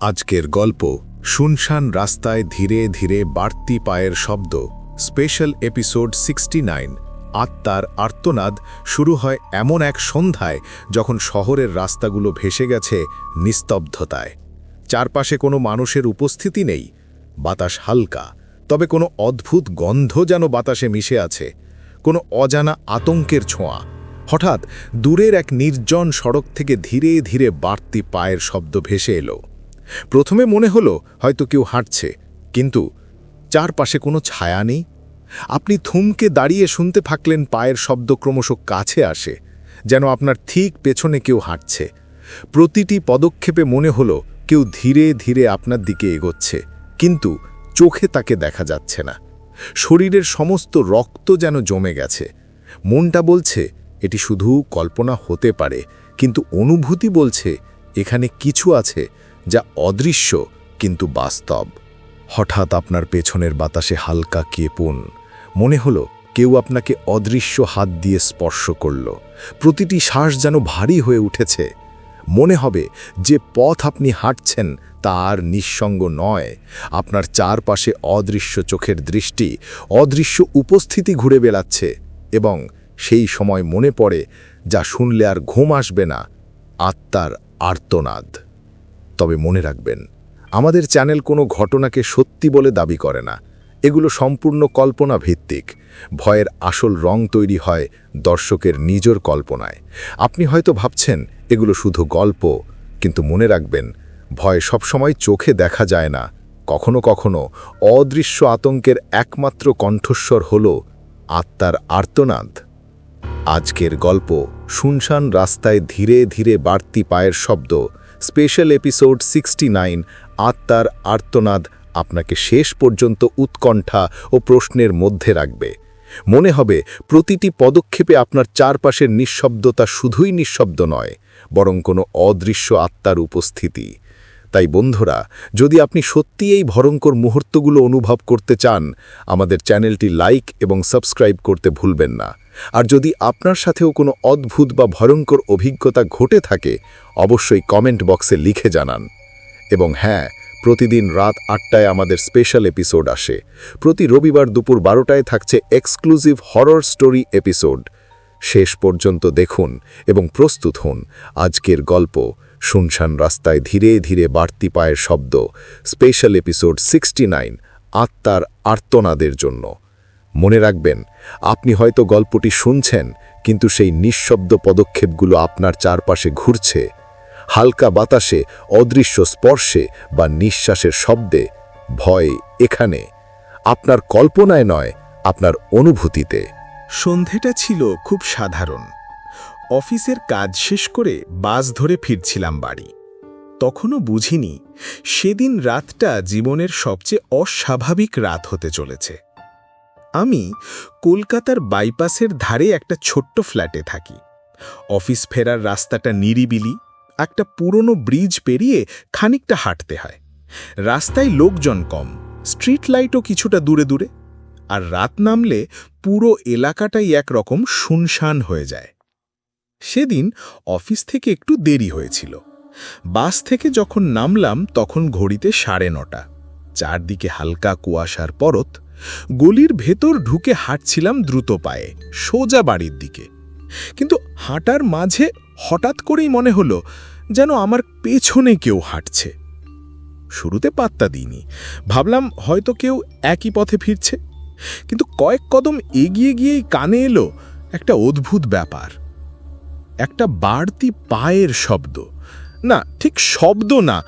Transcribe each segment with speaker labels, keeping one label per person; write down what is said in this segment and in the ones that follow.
Speaker 1: আজকের গল্প শুনশান রাস্তায় ধীরে ধীরে বাড়তি পায়ের শব্দ। Special episode sixty nine. আত্মার আর্তনাদ শুরু হয় এমন এক সন্ধ্যায় যখন শহরের রাস্তাগুলো ভেসে গেছে নিস্তব্ধতায়। চারপাশে কোনো মানুষের উপস্থিতি নেই, বাতাস হালকা, তবে কোনো অদ্ভুত গন্ধ যেন বাতাসে মিশে আছে, কোনো অজানা আতঙ্কের ছোঁয়া। হঠাৎ দূরের এক নির্জন সড়ক থেকে ধীরে ধীরে বাড়তি পায়ের শব্দ ভেসে এলো। প্রথমে মনে হলো হয়তো কেউ হাঁটছে, কিন্তু চারপাশে কোনো ছায়া নেই। আপনি থুমকে দাঁড়িয়ে শুনতে থাকলেন পায়ের শব্দ ক্রমশ কাছে আসে, যেন আপনার ঠিক পেছনে কেউ হাঁটছে। প্রতিটি পদক্ষেপে মনে হলো কেউ ধীরে ধীরে আপনার দিকে এগোচ্ছে, কিন্তু চোখে তাকে দেখা যাচ্ছে না। শরীরের সমস্ত রক্ত যেন জমে গেছে। মনটা বলছে, এটি শুধু কল্পনা হতে পারে, কিন্তু অনুভূতি বলছে, এখানে কিছু আছে যা অদৃশ্য কিন্তু বাস্তব। হঠাৎ আপনার পেছনের বাতাসে হালকা কেপুন। মনে হলো কেউ আপনাকে অদৃশ্য হাত দিয়ে স্পর্শ করল। প্রতিটি শ্বাস যেন ভারী হয়ে উঠেছে। মনে হবে যে পথ আপনি হাঁটছেন তা আর নিঃসঙ্গ নয়। আপনার চারপাশে অদৃশ্য চোখের দৃষ্টি, অদৃশ্য উপস্থিতি ঘুরে বেড়াচ্ছে এবং সেই সময় মনে পড়ে যা শুনলে আর ঘুম আসবে না, আত্মার আর্তনাদ। তবে মনে রাখবেন, আমাদের চ্যানেল কোনো ঘটনাকে সত্যি বলে দাবি করে না। এগুলো সম্পূর্ণ কল্পনা ভিত্তিক ভয়ের আসল রং তৈরি হয় দর্শকের নিজের কল্পনায়। আপনি হয়তো ভাবছেন, এগুলো শুধু গল্প, কিন্তু মনে রাখবেন, ভয় সবসময় চোখে দেখা যায় না। কখনো কখনো অদৃশ্য আতঙ্কের একমাত্র কণ্ঠস্বর হল আত্মার আর্তনাদ। আজকের গল্প শুনশান রাস্তায় ধীরে ধীরে বাড়তি পায়ের শব্দ। স্পেশাল এপিসোড সিক্সটি নাইন, আত্মার আর্তনাদ আপনাকে শেষ পর্যন্ত উৎকণ্ঠা ও প্রশ্নের মধ্যে রাখবে। মনে হবে, প্রতিটি পদক্ষেপে আপনার চারপাশের নিঃশব্দতা শুধুই নিঃশব্দ নয়, বরং কোনো অদৃশ্য আত্মার উপস্থিতি। তাই বন্ধুরা, যদি আপনি সত্যি এই ভয়ঙ্কর মুহূর্তগুলো অনুভব করতে চান, আমাদের চ্যানেলটি লাইক এবং সাবস্ক্রাইব করতে ভুলবেন না। আর যদি আপনার সাথেও কোনো অদ্ভুত বা ভয়ঙ্কর অভিজ্ঞতা ঘটে থাকে, অবশ্যই কমেন্ট বক্সে লিখে জানান। এবং হ্যাঁ প্রতিদিন রাত আটটায় আমাদের স্পেশাল এপিসোড আসে। প্রতি রবিবার দুপুর বারোটায় থাকছে এক্সক্লুসিভ হরর স্টোরি এপিসোড। শেষ পর্যন্ত দেখুন এবং প্রস্তুত হন আজকের গল্প। শুনশান রাস্তায় ধীরে ধীরে বাড়তি পায়ের শব্দ। স্পেশাল এপিসোড সিক্সটি নাইন, আত্মার আর্তনাদের জন্য। মনে রাখবেন, আপনি হয়তো গল্পটি শুনছেন, কিন্তু সেই নিঃশব্দ পদক্ষেপগুলো আপনার চারপাশে ঘুরছে। হালকা বাতাসে, অদৃশ্য স্পর্শে বা নিঃশ্বাসের শব্দে, ভয় এখানে। আপনার কল্পনায় নয়, আপনার অনুভূতিতে।
Speaker 2: সন্ধেটা ছিল খুব সাধারণ। অফিসের কাজ শেষ করে বাস ধরে ফিরছিলাম বাড়ি। তখনও বুঝিনি, সেদিন রাতটা জীবনের সবচেয়ে অস্বাভাবিক রাত হতে চলেছে। আমি কলকাতার বাইপাসের ধারে একটা ছোট্ট ফ্ল্যাটে থাকি। অফিস ফেরার রাস্তাটা নিরিবিলি, একটা পুরনো ব্রিজ পেরিয়ে খানিকটা হাঁটতে হয়। রাস্তায় লোকজন কম, স্ট্রিট লাইটও কিছুটা দূরে দূরে, আর রাত নামলে পুরো এলাকাটাই একরকম শুনশান হয়ে যায়। সেদিন অফিস থেকে একটু দেরি হয়েছিল। বাস থেকে যখন নামলাম, তখন ঘড়িতে সাড়ে নটা। চারদিকে হালকা কুয়াশার পরত, গলির ভেতর ঢুকে হাঁটছিলাম দ্রুত পায়ে, সোজা বাড়ির দিকে। কিন্তু হাঁটার মাঝে হঠাৎ করেই মনে হলো যেন আমার পেছনে কেউ হাঁটছে। শুরুতে পাত্তা দিইনি। ভাবলাম হয়তো কেউ একই পথে ফিরছে। কিন্তু কয়েক কদম এগিয়ে গিয়েই কানে এলো একটা অদ্ভুত ব্যাপার। একটা বাড়তি পায়ের শব্দ। না, ঠিক শব্দ না,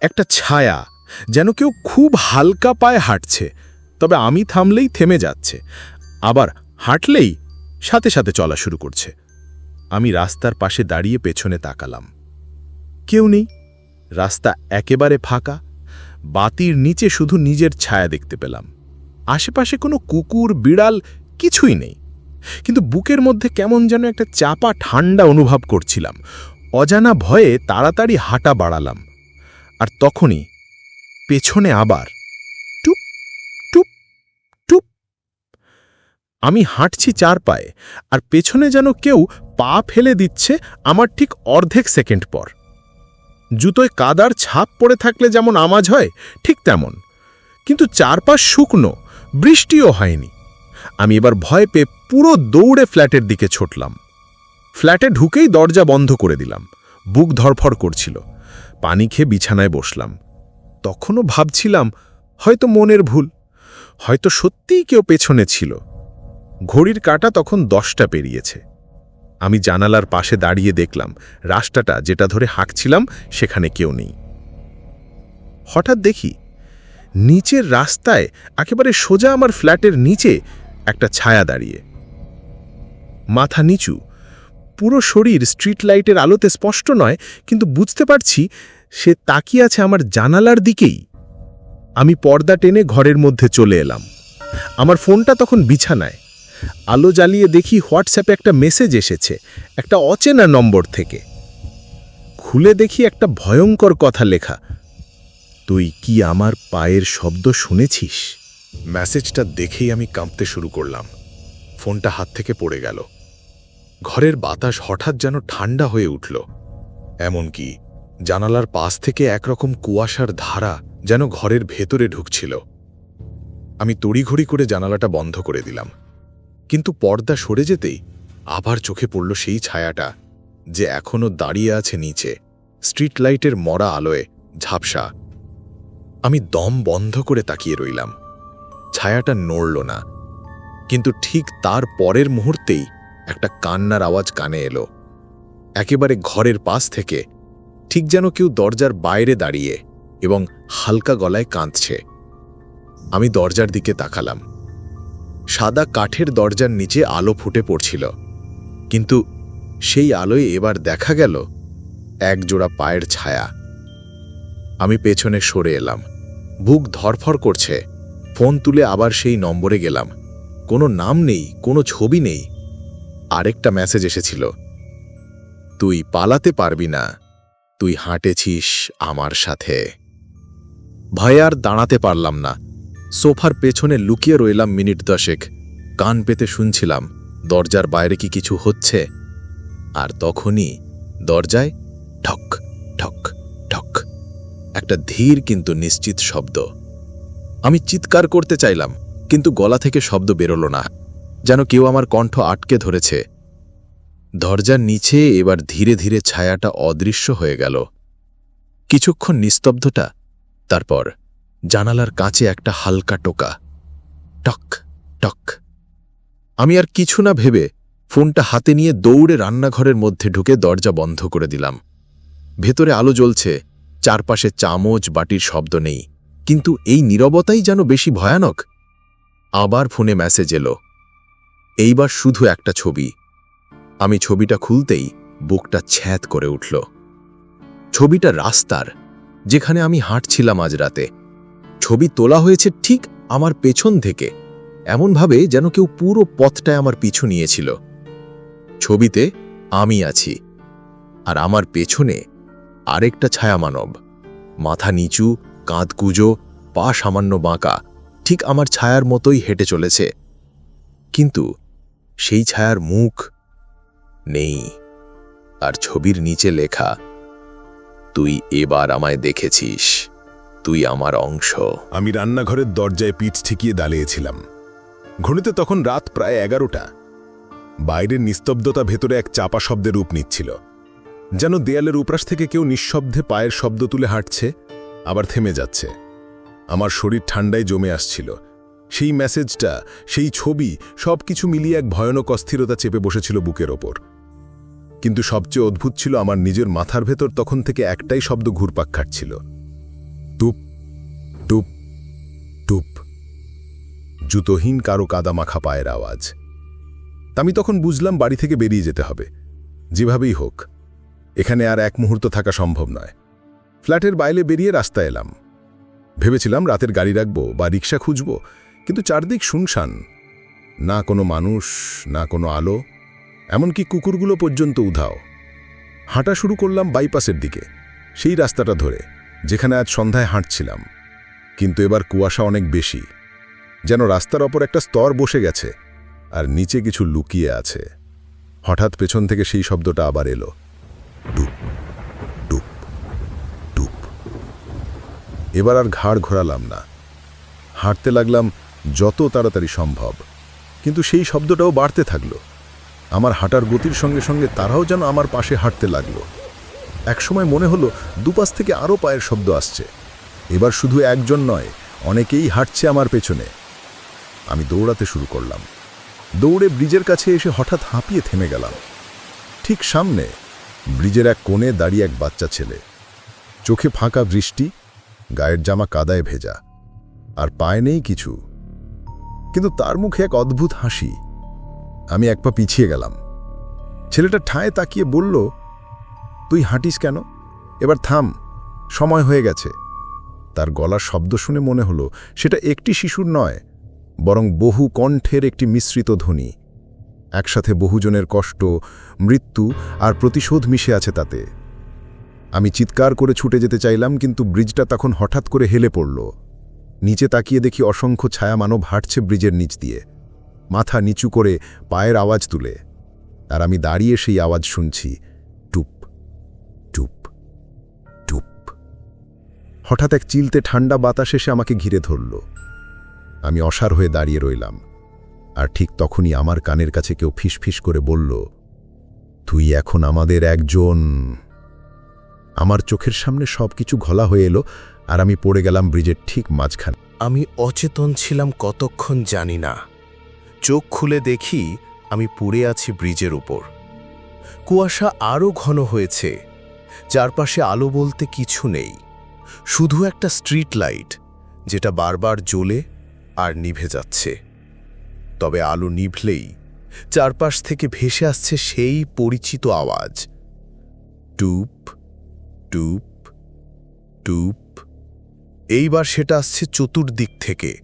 Speaker 2: একটা ছায়া, যেন কেউ খুব হালকা পায়ে হাঁটছে, তবে আমি থামলেই থেমে যাচ্ছে, আবার হাঁটলেই সাথে সাথে চলা শুরু করছে। আমি রাস্তার পাশে দাঁড়িয়ে পেছনে তাকালাম। কেউ নেই, রাস্তা একেবারে ফাঁকা, বাতির নিচে শুধু নিজের ছায়া দেখতে পেলাম। আশেপাশে কোনো কুকুর, বিড়াল কিছুই নেই। কিন্তু বুকের মধ্যে কেমন যেন একটা চাপা ঠান্ডা অনুভব করছিলাম। অজানা ভয়ে তাড়াতাড়ি হাঁটা বাড়ালাম। আর তখনই পেছনে আবার টুপ টুপ টুপ। আমি হাঁটছি চার পায়ে আর পেছনে যেন কেউ পা ফেলে দিচ্ছে আমার ঠিক অর্ধেক সেকেন্ড পর। জুতোয় কাদার ছাপ পড়ে থাকলে যেমন আমাজ হয়, ঠিক তেমন। কিন্তু চারপাশ শুকনো, বৃষ্টিও হয়নি। আমি এবার ভয় পেয়ে পুরো দৌড়ে ফ্ল্যাটের দিকে ছুটলাম। ফ্ল্যাটে ঢুকেই দরজা বন্ধ করে দিলাম। বুক ধরফর করছিল। পানি খেয়ে বিছানায় বসলাম। তখনও ভাবছিলাম, হয়তো মনের ভুল, হয়তো সত্যিই কেউ পেছনে ছিল। ঘড়ির কাটা তখন দশটা পেরিয়েছে। আমি জানালার পাশে দাঁড়িয়ে দেখলাম, রাস্তাটা যেটা ধরে হাঁকছিলাম, সেখানে কেউ নেই। হঠাৎ দেখি, নিচের রাস্তায় একেবারে সোজা আমার ফ্ল্যাটের নিচে একটা ছায়া দাঁড়িয়ে। মাথা নিচু। পুরো শরীর স্ট্রিট লাইটের আলোতে স্পষ্ট নয়, কিন্তু বুঝতে পারছি সে তাকিয়ে আছে আমার জানালার দিকেই। আমি পর্দা টেনে ঘরের মধ্যে চলে এলাম। আমার ফোনটা তখন বিছানায়। আলো জ্বালিয়ে দেখি হোয়াটসঅ্যাপে একটা মেসেজ এসেছে, একটা অচেনা নম্বর থেকে। খুলে দেখি একটা ভয়ঙ্কর কথা লেখা। তুই কি আমার পায়ের শব্দ শুনেছিস?
Speaker 1: মেসেজটা দেখেই আমি কাঁপতে শুরু করলাম। ফোনটা হাত থেকে পড়ে গেল। ঘরের বাতাস হঠাৎ যেন ঠান্ডা হয়ে উঠল, এমনকি জানালার পাশ থেকে একরকম কুয়াশার ধারা যেন ঘরের ভেতরে ঢুকছিল। আমি তড়িঘড়ি করে জানালাটা বন্ধ করে দিলাম, কিন্তু পর্দা সরে যেতেই আবার চোখে পড়ল সেই ছায়াটা যে এখনও দাঁড়িয়ে আছে নিচে, স্ট্রিট লাইটের মরা আলোয় ঝাপসা। আমি দম বন্ধ করে তাকিয়ে রইলাম। ছায়াটা নড়ল না, কিন্তু ঠিক তার পরের মুহূর্তেই একটা কান্নার আওয়াজ কানে এলো। একেবারে ঘরের পাশ থেকে ঠিক যেন কেউ দরজার বাইরে দাঁড়িয়ে এবং হালকা গলায় কাঁদছে। আমি দরজার দিকে তাকালাম। সাদা কাঠের দরজার নিচে আলো ফুটে পড়ছিল। কিন্তু সেই আলোয় এবার দেখা গেল এক জোড়া পায়ের ছায়া। আমি পেছনে সরে এলাম। বুক ধরফর করছে। ফোন তুলে আবার সেই নম্বরে গেলাম। কোনো নাম নেই, কোনো ছবি নেই। আরেকটা মেসেজ এসেছিল। তুই পালাতে পারবি না, তুই হাঁটেছিস আমার সাথে। ভয়ে আর দাঁড়াতে পারলাম না। সোফার পেছনে লুকিয়ে রইলাম মিনিট দশেক। কান পেতে শুনছিলাম, দরজার বাইরে কি কিছু হচ্ছে? আর তখনই দরজায় ঠক ঠক ঠক, একটা ধীর কিন্তু নিশ্চিত শব্দ। আমি চিৎকার করতে চাইলাম, কিন্তু গলা থেকে শব্দ বেরোল না। যেন কেউ আমার কণ্ঠ আটকে ধরেছে। দরজার নিচে এবার ধীরে ধীরে ছায়াটা অদৃশ্য হয়ে গেল। কিছুক্ষণ নিস্তব্ধতা, তারপর জানালার কাছে একটা হালকা টোকা। টক টক। আমি আর কিছু না ভেবে ফোনটা হাতে নিয়ে দৌড়ে রান্নাঘরের মধ্যে ঢুকে দরজা বন্ধ করে দিলাম। ভেতরে আলো জ্বলছে, চারপাশে চামচ বাটির শব্দ নেই। কিন্তু এই নীরবতাই যেন বেশি ভয়ানক। আবার ফোনে মেসেজ এলো। এইবার শুধু একটা ছবি। আমি ছবিটা খুলতেই বুকটা ছ্যাঁত করে উঠল। ছবিটা রাস্তার, যেখানে আমি হাঁটছিলাম আজ রাতে। ছবি তোলা হয়েছে ঠিক আমার পেছন থেকে। এমনভাবে যেন কেউ পুরো পথটায় আমার পিছু নিয়েছিল। ছবিতে আমি আছি। আর আমার পেছনে আরেকটা ছায়া মানব মাথা নিচু, কাঁধ কুজো, পা সামান্য বাঁকা, ঠিক আমার ছায়ার মতোই হেঁটে চলেছে। কিন্তু সেই ছায়ার মুখ নেই, আর ছবির নিচে লেখা, তুই এবার আমায় দেখেছিস, তুই আমার অংশ।
Speaker 3: আমি রান্নাঘরের দরজায় পিঠ ঠেকিয়ে দাঁড়িয়েছিলাম। ঘড়িতে তখন রাত প্রায় এগারোটা। বাইরের নিস্তব্ধতা ভেতরে এক চাপা শব্দের রূপ নিচ্ছিল। যেন দেয়ালের উপ্রাস থেকে কেউ নিঃশব্দে পায়ের শব্দ তুলে হাঁটছে, আবার থেমে যাচ্ছে। আমার শরীর ঠান্ডায় জমে আসছিল। সেই মেসেজটা, সেই ছবি সব কিছু মিলিয়ে এক ভয়ানক অস্থিরতা চেপে বসেছিল বুকের ওপর। কিন্তু সবচেয়ে অদ্ভুত ছিল আমার নিজের মাথার ভেতর তখন থেকে একটাই শব্দ ঘুরপাক খাটছিল টুপ টুপ টুপ। জুতোহীন কারও কাদা মাখা পায়ের আওয়াজ। আমি তখন বুঝলাম বাড়ি থেকে বেরিয়ে যেতে হবে। যেভাবেই হোক, এখানে আর এক মুহূর্ত থাকা সম্ভব নয়। ফ্ল্যাটের বাইরে বেরিয়ে রাস্তায় এলাম। ভেবেছিলাম রাতের গাড়ি রাখব বা রিক্সা খুঁজব কিন্তু চারদিক শুনশান। না কোনো মানুষ, না কোনো আলো, এমনকি কুকুরগুলো পর্যন্ত উধাও। হাঁটা শুরু করলাম বাইপাসের দিকে, সেই রাস্তাটা ধরে, যেখানে আজ সন্ধ্যায় হাঁটছিলাম। কিন্তু এবার কুয়াশা অনেক বেশি, যেন রাস্তার ওপর একটা স্তর বসে গেছে, আর নিচে কিছু লুকিয়ে আছে। হঠাৎ পেছন থেকে সেই শব্দটা আবার এলো। ডুপ ডুপ এবার আর ঘাড় ঘোরালাম না। হাঁটতে লাগলাম যত তাড়াতাড়ি সম্ভব। কিন্তু সেই শব্দটাও বাড়তে থাকল। আমার হাঁটার গতির সঙ্গে সঙ্গে তারাও যেন আমার পাশে হাঁটতে লাগল। একসময় মনে হলো দুপাশ থেকে আরও পায়ের শব্দ আসছে। এবার শুধু একজন নয়, অনেকেই হাঁটছে আমার পেছনে। আমি দৌড়াতে শুরু করলাম। দৌড়ে ব্রিজের কাছে এসে হঠাৎ হাঁপিয়ে থেমে গেলাম। ঠিক সামনে, ব্রিজের এক কোণে দাঁড়িয়ে এক বাচ্চা ছেলে। চোখে ফাঁকা বৃষ্টি গায়ের জামা কাদায় ভেজা। আর পায়ে নেই কিছু। কিন্তু তার মুখে এক অদ্ভুত হাসি। আমি এক পা পিছিয়ে গেলাম। ছেলেটা ঠায় তাকিয়ে বলল, তুই হাঁটিস কেন? এবার থাম, সময় হয়ে গেছে। তার গলার শব্দ শুনে মনে হলো, সেটা একটি শিশুর নয়, বরং বহু কণ্ঠের একটি মিশ্রিত ধ্বনি। একসাথে বহুজনের কষ্ট, মৃত্যু আর প্রতিশোধ মিশে আছে তাতে। আমি চিৎকার করে ছুটে যেতে চাইলাম, কিন্তু ব্রিজটা তখন হঠাৎ করে হেলে পড়ল। নিচে তাকিয়ে দেখি অসংখ্য ছায়া মানব হাঁটছে ব্রিজের নিচ দিয়ে। মাথা নিচু করে পায়ের আওয়াজ তুলে। আর আমি দাঁড়িয়ে সেই আওয়াজ শুনছি, টুপ টুপ টুপ। হঠাৎ এক চিলতে ঠান্ডা বাতাস এসে আমাকে ঘিরে ধরল। আমি অসার হয়ে দাঁড়িয়ে রইলাম। আর ঠিক তখনই আমার কানের কাছে কেউ ফিসফিস করে বলল, তুই এখন আমাদের একজন আমার চোখের সামনে সব কিছু ঘোলা হয়ে এলো আর আমি পড়ে গেলাম ব্রিজের ঠিক মাঝখানে।
Speaker 4: আমি অচেতন ছিলাম কতক্ষণ জানি না। চোখ খুলে দেখি আমি পড়ে আছি ব্রিজের উপর। কুয়াশা আরও ঘন হয়েছে। চারপাশে আলো বলতে কিছু নেই। শুধু একটা স্ট্রিট লাইট যেটা বারবার জ্বলে আর নিভে যাচ্ছে। তবে আলো নিভলেই চারপাশ থেকে ভেসে আসছে সেই পরিচিত আওয়াজ। টুপ টুপ টুপ এইবার সেটা আসছে চতুর্দিক থেকে।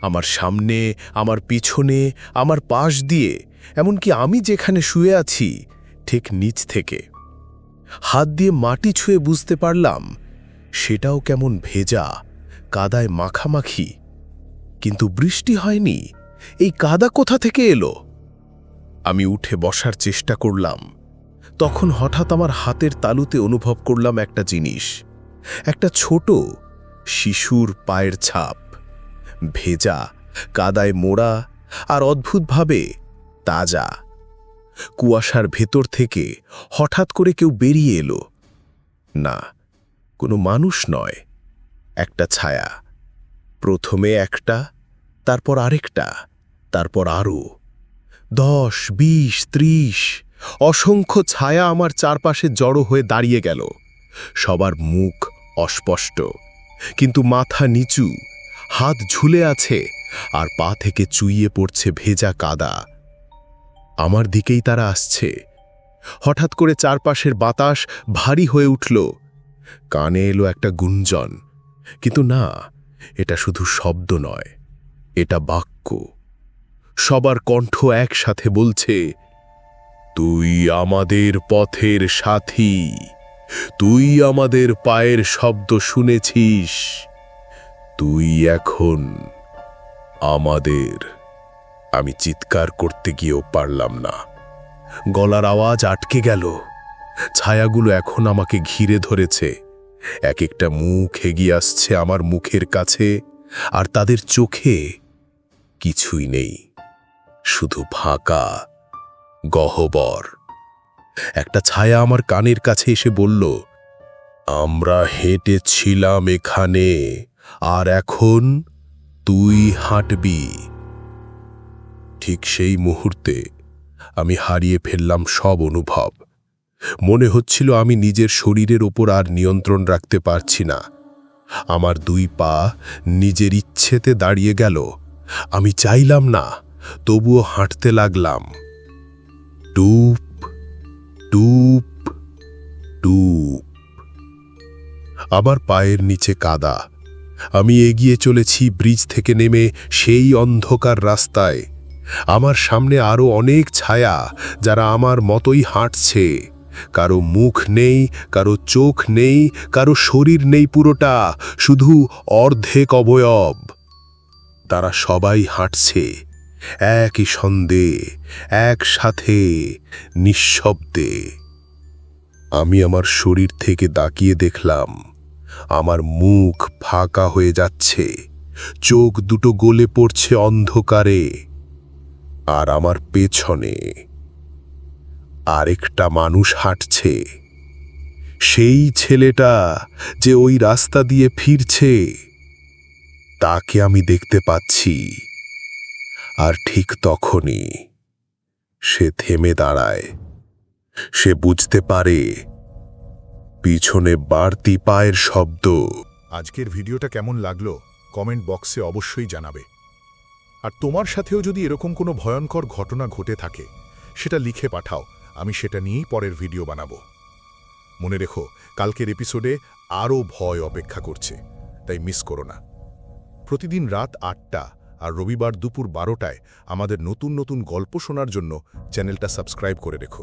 Speaker 4: আমার সামনে, আমার পিছনে, আমার পাশ দিয়ে। এমনকি আমি যেখানে শুয়ে আছি, ঠিক নিচ থেকে। হাত দিয়ে মাটি ছুঁয়ে বুঝতে পারলাম, সেটাও কেমন ভেজা, কাদায় মাখামাখি। কিন্তু বৃষ্টি হয়নি, এই কাদা কোথা থেকে এলো? আমি উঠে বসার চেষ্টা করলাম। তখন হঠাৎ আমার হাতের তালুতে অনুভব করলাম একটা জিনিস। একটা ছোট শিশুর পায়ের ছাপ। ভেজা, কাদায় মোড়া আর অদ্ভুতভাবে তাজা। কুয়াশার ভেতর থেকে হঠাৎ করে কেউ বেরিয়ে এলো। না, কোনো মানুষ নয়, একটা ছায়া। প্রথমে একটা, তারপর আরেকটা, তারপর আরও। দশ, বিশ, ত্রিশ অসংখ্য ছায়া আমার চারপাশে জড়ো হয়ে দাঁড়িয়ে গেল। সবার মুখ অস্পষ্ট, কিন্তু মাথা নিচু, হাত ঝুলে আছে, আর পা থেকে চুইয়ে পড়ছে ভেজা কাদা। আমার দিকেই তারা আসছে। হঠাৎ করে চারপাশের বাতাস ভারী হয়ে উঠল। কানে এলো একটা গুঞ্জন, কিন্তু না, এটা শুধু শব্দ নয়, এটা বাক্য। সবার কণ্ঠ একসাথে বলছে তুই আমাদের পথের সাথী। তুই আমাদের পায়ের শব্দ শুনেছিস। তুই এখন আমাদের। আমি চিৎকার করতে গিয়েও পারলাম না। গলার আওয়াজ আটকে গেল। ছায়াগুলো এখন আমাকে ঘিরে ধরেছে। এক একটা মুখ এগিয়ে আসছে আমার মুখের কাছে, আর তাদের চোখে কিছুই নেই। শুধু ফাঁকা গহ্বর। একটা ছায়া আমার কানের কাছে এসে বলল, আমরা হেঁটেছিলাম এখানে, আর এখন তুই হাঁটবি। ঠিক সেই মুহূর্তে আমি হারিয়ে ফেললাম সব অনুভব। মনে হচ্ছিল আমি নিজের শরীরের ওপর আর নিয়ন্ত্রণ রাখতে পারছি না। আমার দুই পা নিজের ইচ্ছেতে দাঁড়িয়ে গেল। আমি চাইলাম না, তবুও হাঁটতে লাগলাম। টুপ টুপ টুপ আমার পায়ের নিচে কাদা। আমি এগিয়ে চলেছি ব্রিজ থেকে নেমে সেই অন্ধকার রাস্তায়। আমার সামনে আরও অনেক ছায়া যারা আমার মতোই হাঁটছে। কারও মুখ নেই, কারও চোখ নেই, কারও শরীর নেই পুরোটা, শুধু অর্ধেক অবয়ব। তারা সবাই হাঁটছে। একই সন্দে একসাথে, নিঃশব্দে। আমি আমার শরীর থেকে তাকিয়ে দেখলাম, আমার মুখ
Speaker 1: ফাঁকা হয়ে যাচ্ছে, চোখ দুটো গলে পড়ছে অন্ধকারে, আর আমার পেছনে আরেকটা মানুষ হাঁটছে। সেই ছেলেটা যে ওই রাস্তা দিয়ে ফিরছে, তাকে আমি দেখতে পাচ্ছি। আর ঠিক তখনই সে থেমে দাঁড়ায়। সে বুঝতে পারে পিছনে বাড়তি পায়ের শব্দ।
Speaker 5: আজকের ভিডিওটা কেমন লাগল কমেন্ট বক্সে অবশ্যই জানাবে। আর তোমার সাথেও যদি এরকম কোনো ভয়ঙ্কর ঘটনা ঘটে থাকে, সেটা লিখে পাঠাও, আমি সেটা নিয়েই পরের ভিডিও বানাবো। মনে রেখো, কালকের এপিসোডে আরও ভয় অপেক্ষা করছে, তাই মিস করো না। প্রতিদিন রাত আটটা আর রবিবার দুপুর বারোটায় আমাদের নতুন নতুন গল্প শোনার জন্য চ্যানেলটা সাবস্ক্রাইব করে রেখো।